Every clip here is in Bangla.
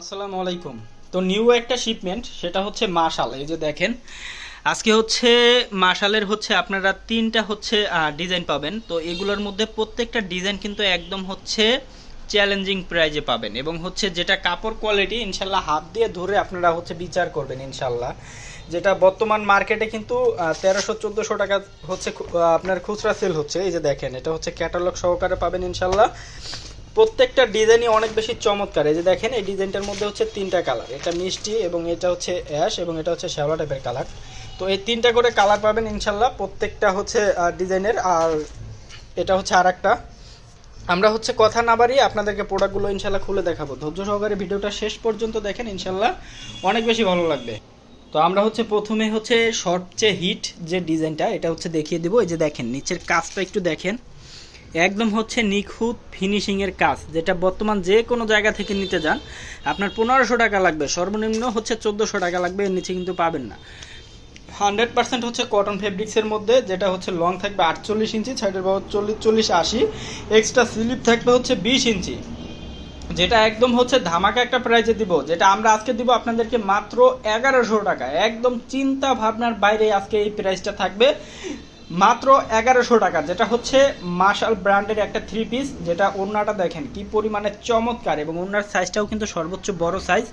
আসসালামু আলাইকুম। তো নিউ একটা শিপমেন্ট সেটা হচ্ছে মাশাল এই যে দেখেন, আজকে হচ্ছে মাশালের হচ্ছে আপনারা তিনটা হচ্ছে ডিজাইন পাবেন। তো এগুলোর মধ্যে প্রত্যেকটা ডিজাইন কিন্তু একদম হচ্ছে চ্যালেঞ্জিং প্রাইজে পাবেন এবং হচ্ছে যেটা কাপড় কোয়ালিটি ইনশাল্লাহ হাত দিয়ে ধরে আপনারা হচ্ছে বিচার করবেন, ইনশাল্লাহ। যেটা বর্তমান মার্কেটে কিন্তু তেরোশো, চোদ্দোশো টাকা হচ্ছে আপনার খুচরা সেল হচ্ছে। এই যে দেখেন, এটা হচ্ছে ক্যাটালগ সহকারে পাবেন, ইনশাল্লাহ। প্রত্যেকটা ডিজাইনই অনেক বেশি চমৎকার। এই যে দেখেন, এই ডিজাইনটার মধ্যে হচ্ছে তিনটা কালার। এটা মিষ্টি এবং এটা হচ্ছে অ্যাশ এবং এটা হচ্ছে শ্যাওলা টাইপের কালার। তো এই তিনটা করে কালার পাবেন ইনশাল্লাহ প্রত্যেকটা হচ্ছে ডিজাইনের। আর এটা হচ্ছে আর একটা আমরা হচ্ছে কথা না বাড়িয়ে আপনাদেরকে প্রোডাক্টগুলো ইনশাল্লাহ খুলে দেখাবো। ধৈর্য সহকারে ভিডিওটা শেষ পর্যন্ত দেখেন, ইনশাল্লাহ অনেক বেশি ভালো লাগবে। তো আমরা হচ্ছে প্রথমে হচ্ছে সবচেয়ে হিট যে ডিজাইনটা, এটা হচ্ছে দেখিয়ে দিব। এই যে দেখেন, নিচের কাজটা একটু দেখেন। একদম হচ্ছে নিখুঁত ফিনিশিংয়ের কাজ, যেটা বর্তমান যে কোনো জায়গা থেকে নিতে যান, আপনার পনেরোশো টাকা লাগবে, সর্বনিম্ন হচ্ছে চোদ্দোশো টাকা লাগবে, এর নিচে কিন্তু পাবেন না। হান্ড্রেড পার্সেন্ট হচ্ছে কটন ফেব্রিক্সের মধ্যে, যেটা হচ্ছে লং থাকবে আটচল্লিশ ইঞ্চি সাইডের বাবদ চল্লিশ চল্লিশ আশি এক্সট্রা স্লিপ থাকবে হচ্ছে বিশ ইঞ্চি। যেটা একদম হচ্ছে ধামাকা একটা প্রাইজে দিব, যেটা আমরা আজকে দিব আপনাদেরকে মাত্র এগারোশো টাকা। একদম চিন্তা ভাবনার বাইরে আজকে এই প্রাইসটা থাকবে। মাত্র এগারোশো টাকা, যেটা হচ্ছে মার্শাল ব্র্যান্ডের একটা থ্রি পিস যেটা ওড়নাটা দেখেন কি পরিমাণে চমৎকার এবং ওড়নার সাইজটাও কিন্তু সর্বোচ্চ বড় সাইজ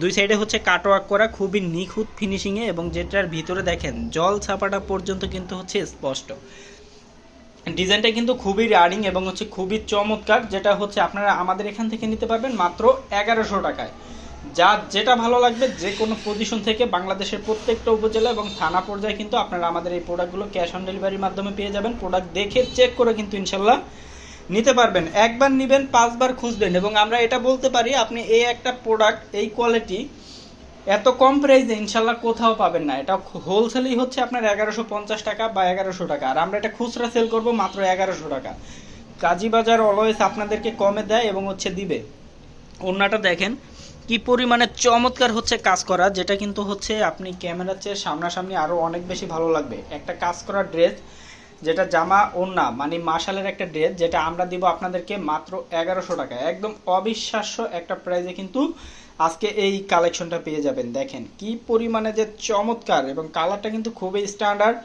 দুই সাইডে হচ্ছে কাটওয়ার্ক করা, খুবই নিখুঁত ফিনিশিংয়ে এবং যেটার ভিতরে দেখেন জল ছাপাটা পর্যন্ত কিন্তু হচ্ছে স্পষ্ট। ডিজাইনটা কিন্তু খুবই রানিং এবং হচ্ছে খুবই চমৎকার, যেটা হচ্ছে আপনারা আমাদের এখান থেকে নিতে পারবেন মাত্র এগারোশো টাকায়। যা যেটা ভালো লাগবে, যে কোনো পজিশন থেকে বাংলাদেশের প্রত্যেকটা উপজেলা এবং থানা পর্যায়ে কিন্তু আপনারা আমাদের এই প্রোডাক্টগুলো ক্যাশ অন ডেলিভারির মাধ্যমে পেয়ে যাবেন। প্রোডাক্ট দেখে চেক করে কিন্তু ইনশাল্লাহ নিতে পারবেন। একবার নেবেন, পাঁচবার খুঁজবেন এবং আমরা এটা বলতে পারি, আপনি এই একটা প্রোডাক্ট এই কোয়ালিটি এত কম প্রাইসে ইনশাল্লাহ কোথাও পাবেন না। এটা হোলসেলই হচ্ছে আপনার এগারোশো পঞ্চাশ টাকা বা এগারোশো টাকা। আর আমরা এটা খুচরা সেল করব মাত্র এগারোশো টাকা। কাজী বাজার অলওয়েজ আপনাদেরকে কমে দেয় এবং হচ্ছে দিবে। অন্যটা দেখেন কি পরিমাণে চমৎকার হচ্ছে কাজ করা, যেটা কিন্তু হচ্ছে আপনি ক্যামেরার চেয়ে সামনাসামনি আরও অনেক বেশি ভালো লাগবে। একটা কাজ করা ড্রেস যেটা জামা, ওড়না মানে মাশালের একটা ড্রেস যেটা আমরা দিব আপনাদেরকে মাত্র এগারোশো টাকা। একদম অবিশ্বাস্য একটা প্রাইজে কিন্তু আজকে এই কালেকশনটা পেয়ে যাবেন। দেখেন কি পরিমাণে যে চমৎকার এবং কালারটা কিন্তু খুবই স্ট্যান্ডার্ড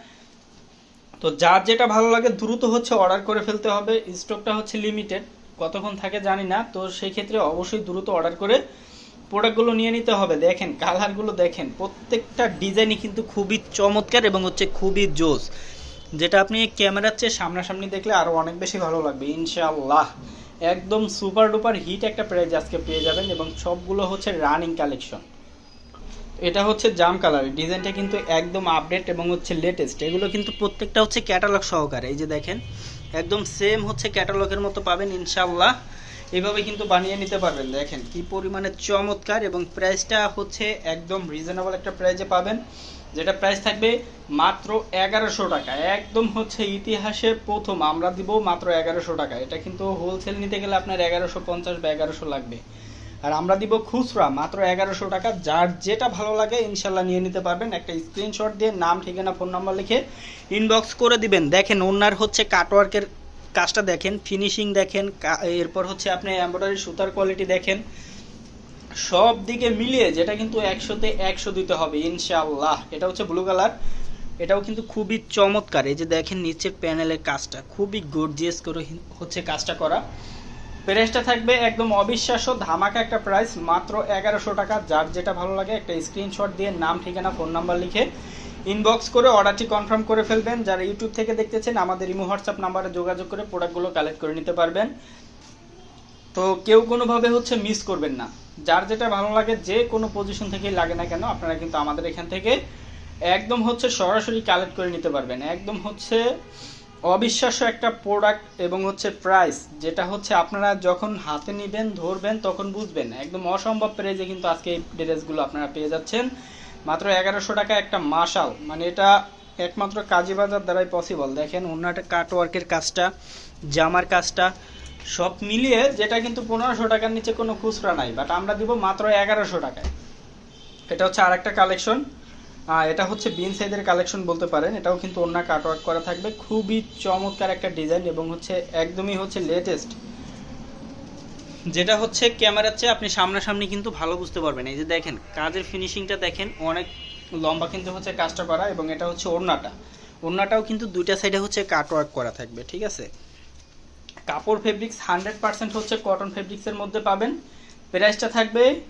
তো যার যেটা ভালো লাগে দ্রুত হচ্ছে অর্ডার করে ফেলতে হবে। স্টকটা হচ্ছে লিমিটেড কতক্ষণ থাকে জানি না। তো সেই ক্ষেত্রে অবশ্যই দ্রুত অর্ডার করে প্রোডাক্টগুলো নিয়ে নিতে হবে। দেখেন, কালারগুলো দেখেন, প্রত্যেকটা ডিজাইনই কিন্তু খুবই চমৎকার এবং হচ্ছে খুবই জোস। যেটা আপনি ক্যামেরার চেয়ে সামনাসামনি দেখলে আরও অনেক বেশি ভালো লাগবে, ইনশাআল্লাহ। একদম সুপার ডুপার হিট একটা প্রাইজ আজকে পেয়ে যাবেন এবং সবগুলো হচ্ছে রানিং কালেকশন। এটা হচ্ছে জাম কালার, ডিজাইনটা কিন্তু একদম আপডেট এবং হচ্ছে লেটেস্ট এগুলো কিন্তু প্রত্যেকটা হচ্ছে ক্যাটালগ সহকারে। এই যে দেখেন, একদম সেম হচ্ছে ক্যাটালগের মতো পাবেন ইনশাল্লাহ এইভাবে কিন্তু বানিয়ে নিতে পারবেন, দেখেন কি পরিমাণে চমৎকার এবং প্রাইসটা হচ্ছে একদম রিজনেবল একটা প্রাইজে পাবেন, যেটা প্রাইস থাকবে মাত্র এগারোশো টাকা। একদম হচ্ছে ইতিহাসে প্রথম, আমরা দিব মাত্র এগারোশো টাকা। এটা কিন্তু হোলসেল নিতে গেলে আপনার এগারোশো পঞ্চাশ বা এগারোশো লাগবে। আর আমরা দিব খুচরা, মাত্র এগারোশো টাকা। যার যেটা ভালো লাগে ইনশাল্লাহ নিয়ে নিতে পারবেন। একটা স্ক্রিনশট দিয়ে নাম, ঠিকানা ফোন নাম্বার লিখে ইনবক্স করে দিবেন। দেখেন ওনার হচ্ছে কাটওয়ার্কের কাজটা দেখেন ফিনিশিং দেখেন এরপর হচ্ছে আপনি এমব্রয়ডারি সুতার কোয়ালিটি দেখেন, সব দিকে মিলিয়ে যেটা কিন্তু একশোতে একশো দিতে হবে, ইনশাআল্লাহ। এটা হচ্ছে ব্লু কালার এটাও কিন্তু খুবই চমৎকার। এই যে দেখেন নিচের প্যানেলের কাজটা, খুবই গর্জিয়াস করে হচ্ছে কাজটা করা। প্রাইসটা থাকবে একদম অবিশ্বাস্য, ধামাকা একটা প্রাইস মাত্র এগারোশো টাকা। যার যেটা ভালো লাগে একটা স্ক্রিনশট দিয়ে নাম, ঠিকানা ফোন নাম্বার লিখে ইনবক্স করে অর্ডারটি কনফার্ম করে ফেলবেন। যারা ইউটিউব থেকে দেখতেছেন, আমাদের ইমো হোয়াটসঅ্যাপ নাম্বারে যোগাযোগ করে প্রোডাক্টগুলো কালেক্ট করে নিতে পারবেন। তো কেউ কোনোভাবে হচ্ছে মিস করবেন না। যার যেটা ভালো লাগে, যে কোনো পজিশন থেকেই লাগে না কেন, আপনারা কিন্তু আমাদের এখান থেকে একদম হচ্ছে সরাসরি কালেক্ট করে নিতে পারবেন। একদম হচ্ছে অবিশ্বাস্য একটা প্রোডাক্ট এবং হচ্ছে প্রাইস যেটা হচ্ছে আপনারা যখন হাতে নেবেন, ধরবেন, তখন বুঝবেন। একদম অসম্ভব প্রাইজে কিন্তু আজকে এই ড্রেসগুলো আপনারা পেয়ে যাচ্ছেন। মাত্র এগারোশো টাকা একটা মাশাল। মানে এটা একমাত্র কাজী বাজার দ্বারাই পসিবল দেখেন অন্যটা কাটওয়ার্কের কাজটা, জামার কাজটা, সব মিলিয়ে যেটা কিন্তু পনেরোশো টাকার নিচে কোনো খুচরা নাই বাট আমরা দিব মাত্র এগারোশো টাকায়। এটা হচ্ছে আর একটা কালেকশন এটা হচ্ছে বিন সাইজের কালেকশন বলতে পারেন। এটাও কিন্তু অন্য কাটওয়ার্ক করা থাকবে। খুবই চমৎকার একটা ডিজাইন এবং হচ্ছে একদমই হচ্ছে লেটেস্ট যেটা হচ্ছে ক্যামেরার চেয়ে আপনি সামনাসামনি কিন্তু ভালো বুঝতে পারবেন। এই যে দেখেন, কাজের ফিনিশিংটা দেখেন, অনেক লম্বা কিন্তু হচ্ছে কাজটা করা এবং এটা হচ্ছে ওড়নাটা। ওড়নাটাও কিন্তু দুইটা সাইডে হচ্ছে কাটওয়ার্ক করা থাকবে, ঠিক আছে? কাপড় ফেব্রিক্স হান্ড্রেড পার্সেন্ট হচ্ছে কটন ফেব্রিক্সের মধ্যে পাবেন। প্রাইসটা থাকবে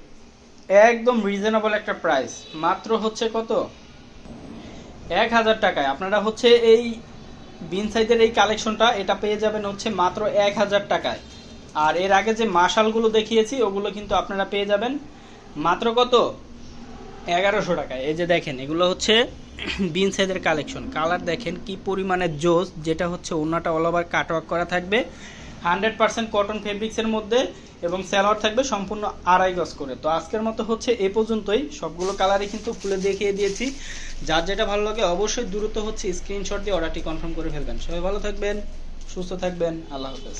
একদম রিজনেবল একটা প্রাইস মাত্র হচ্ছে কত? এক হাজার টাকায়। আপনারা হচ্ছে এই বিন সাইজের এই কালেকশনটা এটা পেয়ে যাবেন হচ্ছে মাত্র এক হাজার টাকায়। আর এর আগে যে মাশালগুলো দেখিয়েছি, ওগুলো কিন্তু আপনারা পেয়ে যাবেন। মাত্র কত? এগারোশো টাকায়। এই যে দেখেন, এগুলো হচ্ছে বিন সাইজের কালেকশন কালার দেখেন কি পরিমাণে জোস, যেটা হচ্ছে ওনাটা অল ওভার কাটওয়ার্ক করা থাকবে। হান্ড্রেড পার্সেন্ট কটন ফেব্রিক্সের মধ্যে এবং স্যালোয়ার থাকবে সম্পূর্ণ আড়াই গজ করে। তো আজকের মতো হচ্ছে এ পর্যন্তই। সবগুলো কালারই কিন্তু খুলে দেখিয়ে দিয়েছি। যার যেটা ভালো লাগে অবশ্যই দ্রুত হচ্ছে স্ক্রিনশট দিয়ে অর্ডারটি কনফার্ম করে ফেলবেন। সবাই ভালো থাকবেন, সুস্থ থাকবেন। আল্লাহ হাফেজ।